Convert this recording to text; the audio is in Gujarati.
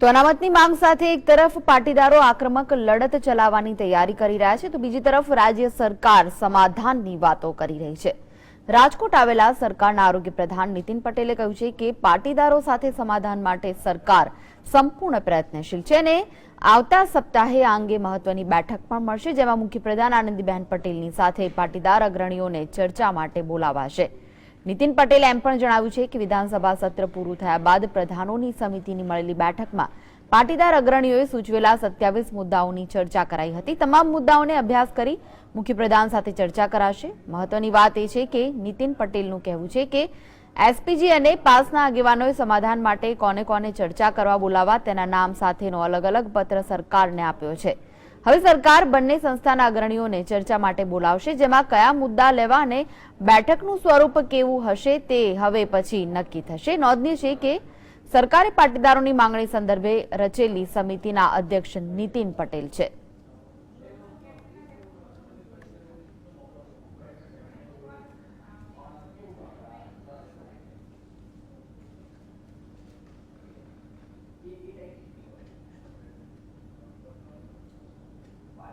તો અનામતની માંગ સાથે એક તરફ પાટીદારો આક્રમક લડત ચલાવવાની તૈયારી કરી રહ્યા છે, તો બીજી તરફ રાજ્ય સરકાર સમાધાનની વાતો કરી રહી છે. રાજકોટ આવેલા સરકારના આરોગ્ય પ્રધાન નીતિન પટેલે કહ્યું છે કે પાટીદારો સાથે સમાધાન માટે સરકાર સંપૂર્ણ પ્રયત્નશીલ છે અને આવતા સપ્તાહે આ અંગે મહત્વની બેઠક પણ મળશે, જેમાં મુખ્યપ્રધાન આનંદીબહેન પટેલની સાથે પાટીદાર અગ્રણીઓને ચર્ચા માટે બોલાવાશે. નીતિન પટેલે એમ પણ જણાવ્યું છે કે વિધાનસભા સત્ર પૂરું થયા બાદ પ્રધાનોની સમિતિની મળેલી બેઠકમાં પાટીદાર અગ્રણીઓએ સૂચવેલા સત્યાવીસ મુદ્દાઓની ચર્ચા કરાઈ હતી. તમામ મુદ્દાઓને અભ્યાસ કરી મુખ્યપ્રધાન સાથે ચર્ચા કરાશે. મહત્વની વાત એ છે કે નીતિન પટેલનું કહેવું છે કે એસપીજી અને પાસના આગેવાનોએ સમાધાન માટે કોને કોને ચર્ચા કરવા બોલાવા તેના નામ સાથેનો અલગ અલગ પત્ર સરકારને આપ્યો છે. હવે સરકાર બંને સંસ્થાના અગ્રણીઓને ચર્ચા માટે બોલાવશે, જેમાં કયા મુદ્દા લેવા અને બેઠકનું સ્વરૂપ કેવું હશે તે હવે પછી નક્કી થશે. નોંધનીય છે કે સરકારે પાટીદારોની માંગણી સંદર્ભે રચેલી સમિતિના અધ્યક્ષ નીતિન પટેલ છે.